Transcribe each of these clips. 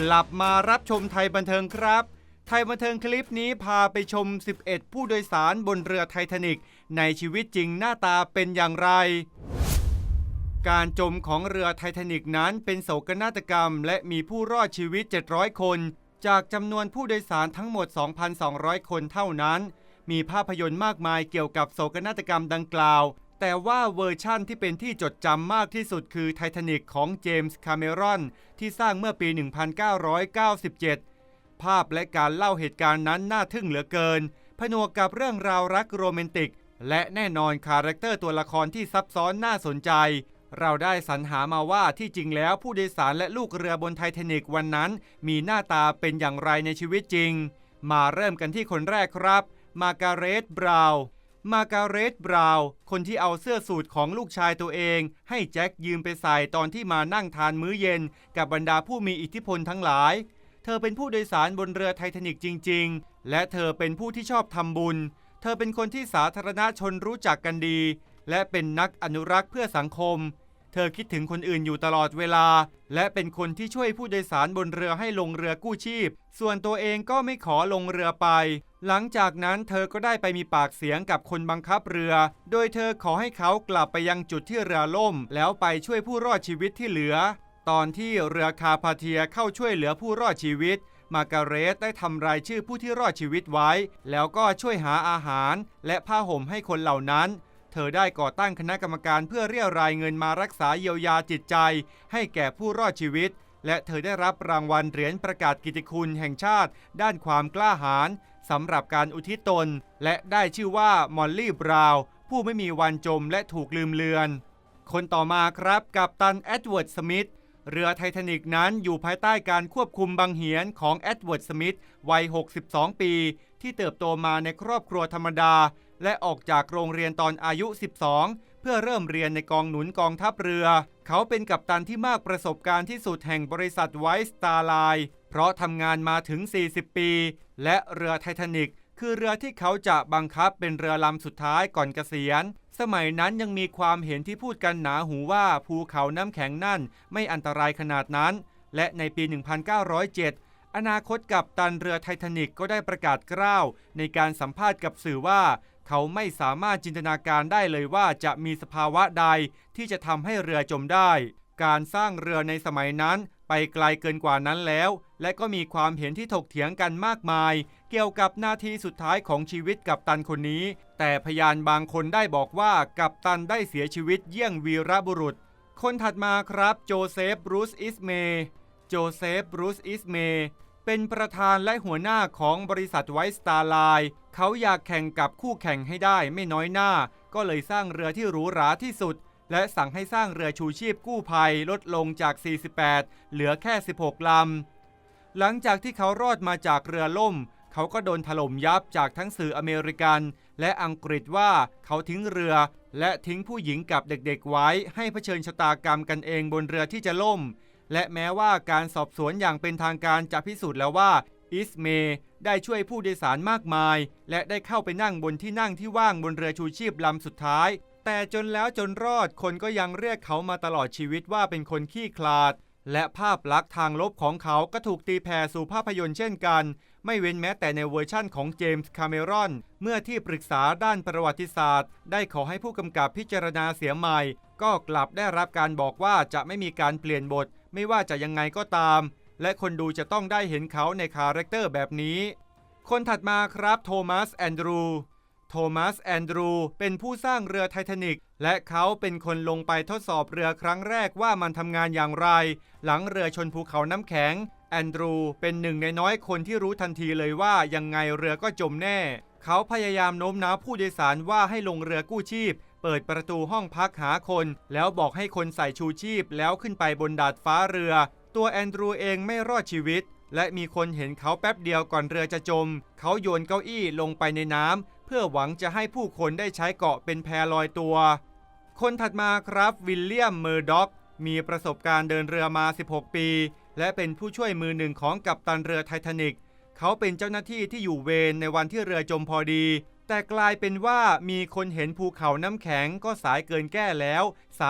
กลับมารับชมไทยบันเทิงครับ ไทยบันเทิงคลิปนี้พาไปชม 11 ผู้โดยสารบนเรือไททานิกในชีวิตจริงหน้าตาเป็นอย่างไร การจมของเรือไททานิกนั้นเป็นโศกนาฏกรรม และมีผู้รอดชีวิต 700 คน จากจำนวนผู้โดยสารทั้งหมด 2,200 คนเท่านั้น มีภาพยนตร์มากมายเกี่ยวกับโศกนาฏกรรมดังกล่าว แต่ว่าเวอร์ชั่นที่เป็นที่จดจำมากที่สุดคือไททานิกของเจมส์คาเมรอนที่สร้างเมื่อปี 1997 ภาพและการเล่าเหตุการณ์นั้นน่าทึ่งเหลือเกิน ผนวกกับเรื่องราวรักโรแมนติก และแน่นอนคาแรคเตอร์ตัวละครที่ซับซ้อนน่าสนใจ เราได้สรรหามาว่าที่จริงแล้วผู้โดยสารและลูกเรือบนไททานิกวันนั้น มีหน้าตาเป็นอย่างไรในชีวิตจริง มาเริ่มกันที่คนแรกครับ มาการเรตบราวน์ มาการเรตบราวน์คนที่เอาเสื้อสูทของลูกชายตัวเอง ให้แจ็คยืมไปใส่ตอนที่มานั่งทานมื้อเย็น กับบรรดาผู้มีอิทธิพลทั้งหลาย เธอเป็นผู้โดยสารบนเรือไททานิกจริง ๆ และเธอเป็นผู้ที่ชอบทำบุญ เธอเป็นคนที่สาธารณชนรู้จักกันดี และเป็นนักอนุรักษ์เพื่อสังคม เธอคิดถึงคนอื่นอยู่ตลอดเวลา และเป็นคนที่ช่วยผู้โดยสารบนเรือให้ลงเรือกู้ชีพ ส่วนตัวเองก็ไม่ขอลงเรือไป หลังจากนั้นเธอก็ได้ไปมีปากเสียงกับคนบังคับเรือ โดยเธอขอให้เขากลับไปยังจุดที่เรือล่ม แล้วไปช่วยผู้รอดชีวิตที่เหลือ ตอนที่เรือคาพาเทียเข้าช่วยเหลือผู้รอดชีวิต มาการเรตได้ทำรายชื่อผู้ที่รอดชีวิตไว้ แล้วก็ช่วยหาอาหาร และผ้าห่มให้คนเหล่านั้น เธอได้ก่อตั้งคณะกรรมการเพื่อเรียรายเงินมารักษาเยียวยาจิตใจ ให้แก่ผู้รอดชีวิต และเธอได้รับรางวัลเหรียญประกาศกิตติคุณแห่งชาติ ด้านความกล้าหาญ สำหรับการอุทิศตน และได้ชื่อว่ามอลลี่บราว์ผู้ไม่มีวันจมและถูกลืมเลือน คนต่อมาครับกับตันแอดเวิร์ดสมิธเรือไททานิกนั้นอยู่ภายใต้การควบคุมบังเหียนของแอดเวิร์ดสมิธวัย 62 ปี ที่เติบโตมาในครอบครัวธรรมดา และออกจากโรงเรียนตอนอายุ 12 เพื่อเริ่มเรียนในกองหนุนกองทัพเรือ เขาเป็นกัปตันที่มากประสบการณ์ที่สุดแห่งบริษัทไวท์สตาร์ไลน์เพราะทำงานมาถึง 40 ปี และเรือไททานิกคือเรือที่เขาจะบังคับเป็นเรือลำสุดท้ายก่อนเกษียณ สมัยนั้นยังมีความเห็นที่พูดกันหนาหูว่าภูเขาน้ำแข็งนั่นไม่อันตรายขนาดนั้น และในปี 1907 อนาคตกับตันเรือไททานิกก็ได้ประกาศกล้าวในการสัมภาษณ์กับสื่อว่า เขาไม่สามารถจินตนาการได้เลยว่าจะมีสภาวะใดที่จะทำให้เรือจมได้ การสร้างเรือในสมัยนั้นไปไกลเกินกว่านั้นแล้ว และก็มีความเห็นที่ถกเถียงกันมากมาย เกี่ยวกับนาทีสุดท้ายของชีวิตกับตันคนนี้ แต่พยานบางคนได้บอกว่ากับตันได้เสียชีวิตเยี่ยงวีรบุรุษ คนถัดมาครับโจเซฟบรูซอิสเมย์โจเซฟบรูซอิสเมย์ เป็นประธานและหัวหน้าของบริษัทไวสตาร์ไลน์เขาอยากแข่งกับคู่แข่งให้ได้ไม่น้อยหน้า ก็เลยสร้างเรือที่หรูหราที่สุด และสั่งให้สร้างเรือชูชีพกู้ภัยลดลงจาก 48 เหลือแค่ 16 ลำ หลังจากที่เขารอดมาจากเรือล่ม เขาก็โดนถล่มยับจากทั้งสื่ออเมริกัน และอังกฤษว่าเขาทิ้งเรือ และทิ้งผู้หญิงกับเด็กๆไว้ให้เผชิญชะตากรรมกันเองบนเรือที่จะล่ม และแม้ว่าการสอบสวนอย่างเป็นทางการจะพิสูจน์แล้วว่าอิสเมย์ได้ช่วยผู้โดยสารมากมาย และได้เข้าไปนั่งบนที่นั่งที่ว่างบนเรือชูชีพลำสุดท้าย แต่จนแล้วจนรอดคนก็ยังเรียกเขามาตลอดชีวิตว่าเป็นคนขี้คลาด และภาพลักษณ์ทางลบของเขาก็ถูกตีแผ่สู่ภาพยนตร์เช่นกัน ไม่เว้นแม้แต่ในเวอร์ชั่นของเจมส์คาเมรอน เมื่อที่ปรึกษาด้านประวัติศาสตร์ ได้ขอให้ผู้กำกับพิจารณาเสียใหม่ ก็กลับได้รับการบอกว่าจะไม่มีการเปลี่ยนบท ไม่ว่าจะยังไงก็ตาม และคนดูจะต้องได้เห็นเขาในคาแรคเตอร์แบบนี้ คนถัดมาครับโทมัสแอนดรูโทมัสแอนดรูเป็นผู้สร้างเรือไททานิก และเขาเป็นคนลงไปทดสอบเรือครั้งแรกว่ามันทำงานอย่างไร หลังเรือชนภูเขาน้ำแข็ง แอนดรูเป็นหนึ่งในน้อยคนที่รู้ทันทีเลยว่ายังไงเรือก็จมแน่ เขาพยายามโน้มน้าวผู้โดยสารว่าให้ลงเรือกู้ชีพ เปิดประตูห้องพักหาคน แล้วบอกให้คนใส่ชูชีพ แล้วขึ้นไปบนดาดฟ้าเรือ ตัวแอนดรูเองไม่รอดชีวิต และมีคนเห็นเขาแป๊บเดียวก่อนเรือจะจม เขาโยนเก้าอี้ลงไปในน้ำเพื่อหวังจะให้ผู้คนได้ใช้เกาะเป็นแพลอยตัว คนถัดมาครับวิลเลียมเมอร์ด็อก มีประสบการณ์เดินเรือมา 16 ปี และเป็นผู้ช่วยมือหนึ่งของกัปตันเรือไททานิกเขาเป็นเจ้าหน้าที่ที่อยู่เวรในวันที่เรือจมพอดี แต่กลายเป็นว่ามีคนเห็นภูเขาน้ำแข็งก็สายเกินแก้แล้ว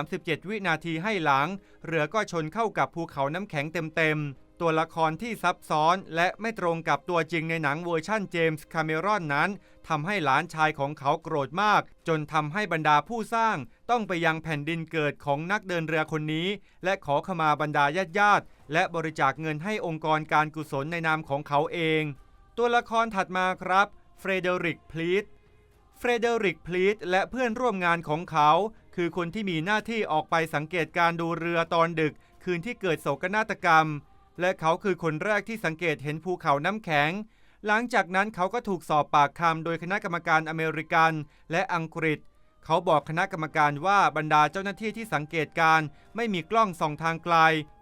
37 วินาทีให้หลัง เรือก็ชนเข้ากับภูเขาน้ำแข็งเต็มๆ ตัวละครที่ซับซ้อนและไม่ตรงกับตัวจริงในหนังเวอร์ชั่นเจมส์คาเมรอนนั้นทำให้หลานชายของเขาโกรธมาก จนทำให้บรรดาผู้สร้าง ต้องไปยังแผ่นดินเกิดของนักเดินเรือคนนี้ และขอขมาบรรดาญาติญาติๆและบริจาคเงินให้องค์กรการกุศลในนามของเขาเอง ตัวละครถัดมาครับเฟรเดริกพลีตเฟรเดริกพลีตและเพื่อนร่วมงานของเขา คือคนที่มีหน้าที่ออกไปสังเกตการดูเรือตอนดึก คืนที่เกิดโศกนาฏกรรม และเขาคือคนแรกที่สังเกตเห็นภูเขาน้ำแข็ง หลังจากนั้นเขาก็ถูกสอบปากคำโดยคณะกรรมการอเมริกันและอังกฤษ เขาบอกคณะกรรมการว่าบรรดาเจ้าหน้าที่ที่สังเกตการไม่มีกล้องส่องทางไกล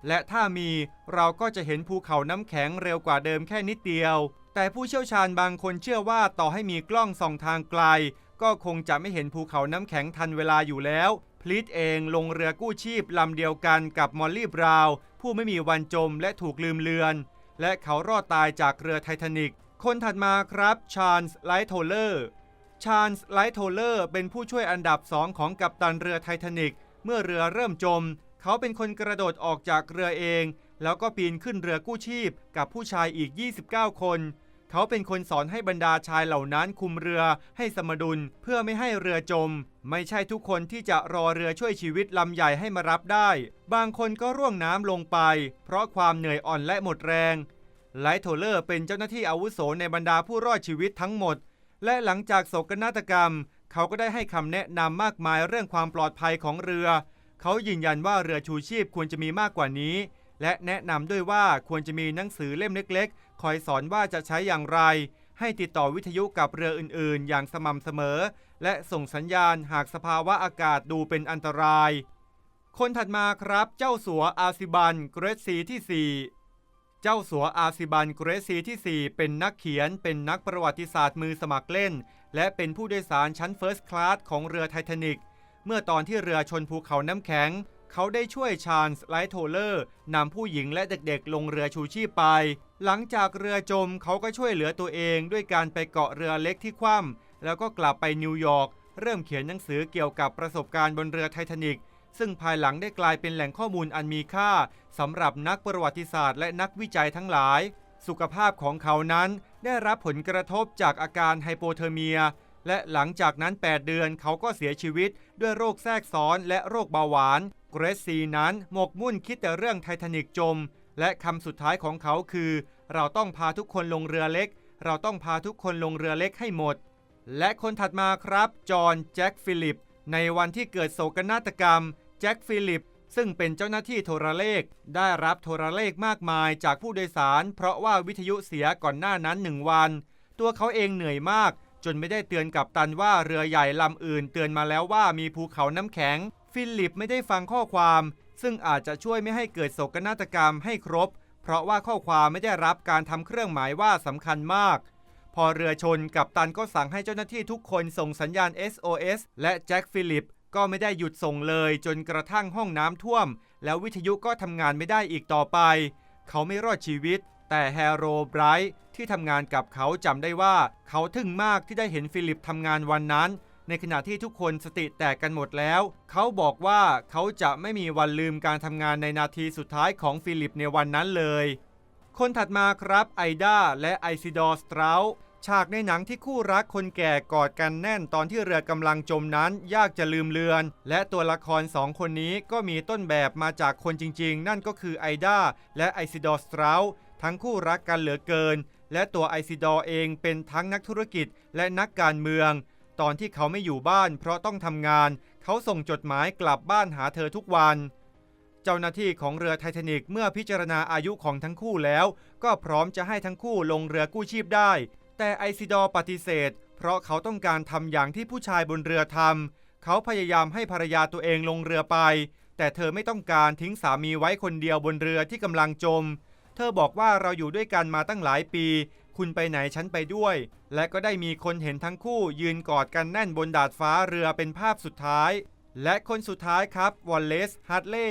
และถ้ามีเราก็จะเห็นภูเขาน้ำแข็งเร็วกว่าเดิมแค่นิดเดียว แต่ผู้เชี่ยวชาญบางคนเชื่อว่าต่อให้มีกล้องส่องทางไกล ก็คงจะไม่เห็นภูเขาน้ำแข็งทันเวลาอยู่แล้ว ลีตเองลงเรือกู้ชีพลำเดียวกันกับมอลลี่บราว์ผู้ไม่มีวันจมและถูกลืมเลือน และเขารอดตายจากเรือไททานิกคนถัดมาครับชาร์ลส์ไลท์โทเลอร์ชาร์ลส์ไลท์โทเลอร์เป็นผู้ช่วยอันดับสองของกัปตันเรือไททานิกเมื่อเรือเริ่มจม เขาเป็นคนกระโดดออกจากเรือเอง แล้วก็ปีนขึ้นเรือกู้ชีพกับผู้ชายอีก 29 คน เขาเป็นคนสอนให้บรรดาชายเหล่านั้นคุมเรือให้สมดุลเพื่อไม่ให้เรือจม ไม่ใช่ทุกคนที่จะรอเรือช่วยชีวิตลำใหญ่ให้มารับได้ บางคนก็ร่วงน้ำลงไป เพราะความเหนื่อยอ่อนและหมดแรงไลท์โทเลอร์เป็นเจ้าหน้าที่อาวุโสในบรรดาผู้รอดชีวิตทั้งหมด และหลังจากโศกนาฏกรรม เขาก็ได้ให้คำแนะนำมากมายเรื่องความปลอดภัยของเรือ เขายืนยันว่าเรือชูชีพควรจะมีมากกว่านี้ และแนะนำด้วยว่าควรจะมีหนังสือเล่มเล็กๆ คอยสอนว่าจะใช้อย่างไร ให้ติดต่อวิทยุกับเรืออื่นๆ อย่างสม่ำเสมอ และส่งสัญญาณหากสภาวะอากาศดูเป็นอันตราย คนถัดมาครับเจ้าสัวอาซิบันเกรดซีที่ 4 เจ้าสัวอาซิบันเกรดซีที่ 4 เป็นนักเขียน เป็นนักประวัติศาสตร์มือสมัครเล่น และเป็นผู้โดยสารชั้นเฟิร์สคลาสของเรือไททานิกเมื่อตอนที่เรือชนภูเขาน้ำแข็ง เขาได้ช่วยชาร์ลส์ไลท์โทเลอร์นำผู้หญิงและเด็กๆ ลงเรือชูชีพไป หลังจากเรือจมเขาก็ช่วยเหลือตัวเองด้วยการไปเกาะเรือเล็กที่คว่ำแล้วก็กลับไปนิวยอร์กเริ่มเขียนหนังสือเกี่ยวกับประสบการณ์บนเรือไททานิกซึ่งภายหลังได้กลายเป็นแหล่งข้อมูลอันมีค่าสำหรับนักประวัติศาสตร์และนักวิจัยทั้งหลาย สุขภาพของเขานั้นได้รับผลกระทบจากอาการไฮโปเทอร์เมีย และหลังจากนั้น 8 เดือนเขาก็เสียชีวิตด้วยโรคแทรกซ้อนและโรคเบาหวาน เกรซซีนั้นหมกมุ่นคิดแต่เรื่องไททานิกจม และคำสุดท้ายของเขาคือ เราต้องพาทุกคนลงเรือเล็ก เราต้องพาทุกคนลงเรือเล็กให้หมด และคนถัดมาครับ จอห์นแจ็คฟิลิป ในวันที่เกิดโศกนาฏกรรม แจ็คฟิลิป ซึ่งเป็นเจ้าหน้าที่โทรเลข ได้รับโทรเลขมากมายจากผู้โดยสาร เพราะว่าวิทยุเสียก่อนหน้านั้นหนึ่งวัน ตัวเขาเองเหนื่อยมาก จนไม่ได้เตือนกับตันว่าเรือใหญ่ลำอื่น เตือนมาแล้วว่ามีภูเขาน้ำแข็ง ฟิลิปไม่ได้ฟังข้อความ ซึ่งอาจจะช่วยไม่ให้เกิดโศกนาฏกรรมให้ครบ เพราะว่าข้อความไม่ได้รับการทำเครื่องหมายว่าสำคัญมาก พอเรือชนกับตันก็สั่งให้เจ้าหน้าที่ทุกคนส่งสัญญาณ SOS และแจ็คฟิลิปก็ไม่ได้หยุดส่งเลยจนกระทั่งห้องน้ำท่วม แล้ววิทยุก็ทำงานไม่ได้อีกต่อไป เขาไม่รอดชีวิต แต่แฮโรไบรท์ที่ทำงานกับเขาจำได้ว่า เขาทึ่งมากที่ได้เห็นฟิลิปทำงานวันนั้น ในขณะที่ทุกคนสติแตกกันหมดแล้ว เขาบอกว่าเขาจะไม่มีวันลืมการทำงานในนาทีสุดท้ายของฟิลิปในวันนั้นเลย คนถัดมาครับไอดาและไอซิดอร์สตราฉากในหนังที่คู่รักคนแก่กอดกันแน่นตอนที่เรือกำลังจมนั้นยากจะลืมเลือน และตัวละครสองคนนี้ก็มีต้นแบบมาจากคนจริงๆ นั่นก็คือไอดาและไอซิดอร์สตราทั้งคู่รักกันเหลือเกิน และตัวไอซิดอร์เองเป็นทั้งนักธุรกิจและนักการเมือง ตอนที่เขาไม่อยู่บ้านเพราะต้องทำงาน เขาส่งจดหมายกลับบ้านหาเธอทุกวัน เจ้าหน้าที่ของเรือไททานิกเมื่อพิจารณาอายุของทั้งคู่แล้ว ก็พร้อมจะให้ทั้งคู่ลงเรือกู้ชีพได้ แต่ไอซิดอร์ปฏิเสธ เพราะเขาต้องการทำอย่างที่ผู้ชายบนเรือทำเขาพยายามให้ภรรยาตัวเองลงเรือไป แต่เธอไม่ต้องการทิ้งสามีไว้คนเดียวบนเรือที่กำลังจม เธอบอกว่าเราอยู่ด้วยกันมาตั้งหลายปี คุณไปไหนฉันไปด้วย และก็ได้มีคนเห็นทั้งคู่ยืนกอดกันแน่นบนดาดฟ้าเรือเป็นภาพสุดท้าย และคนสุดท้ายครับวอลเลซฮัตเล่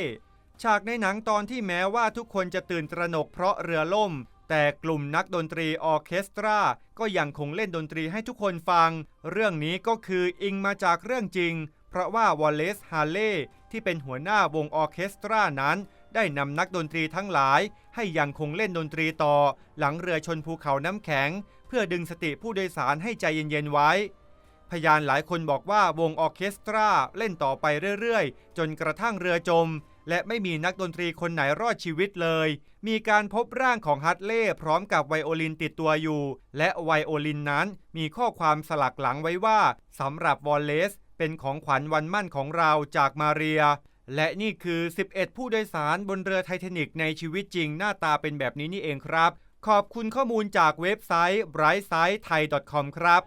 ฉากในหนังตอนที่แม้ว่าทุกคนจะตื่นตระหนกเพราะเรือล่ม แต่กลุ่มนักดนตรีออเคสตรา ก็ยังคงเล่นดนตรีให้ทุกคนฟัง เรื่องนี้ก็คืออิงมาจากเรื่องจริง เพราะว่าวอลเลซฮาร์เล่ที่เป็นหัวหน้าวงออเคสตรานั้น ได้นำนักดนตรีทั้งหลาย ให้ยังคงเล่นดนตรีต่อ หลังเรือชนภูเขาน้ำแข็ง เพื่อดึงสติผู้โดยสารให้ใจเย็นๆไว้ พยานหลายคนบอกว่าวงออเคสตราเล่นต่อไปเรื่อยๆ จนกระทั่งเรือจม และไม่มีนักดนตรีคนไหนรอดชีวิตเลย มีการพบร่างของฮัตเล่พร้อมกับไวโอลินติดตัวอยู่ และไวโอลินนั้นมีข้อความสลักหลังไว้ว่าสำหรับวอลเลซเป็นของขวัญวันมั่นของเราจากมาเรีย และนี่คือ 11 ผู้โดยสารบนเรือไททานิกในชีวิตจริงหน้าตาเป็นแบบนี้นี่เองครับ ขอบคุณข้อมูลจากเว็บไซต์ brightside thai com ครับ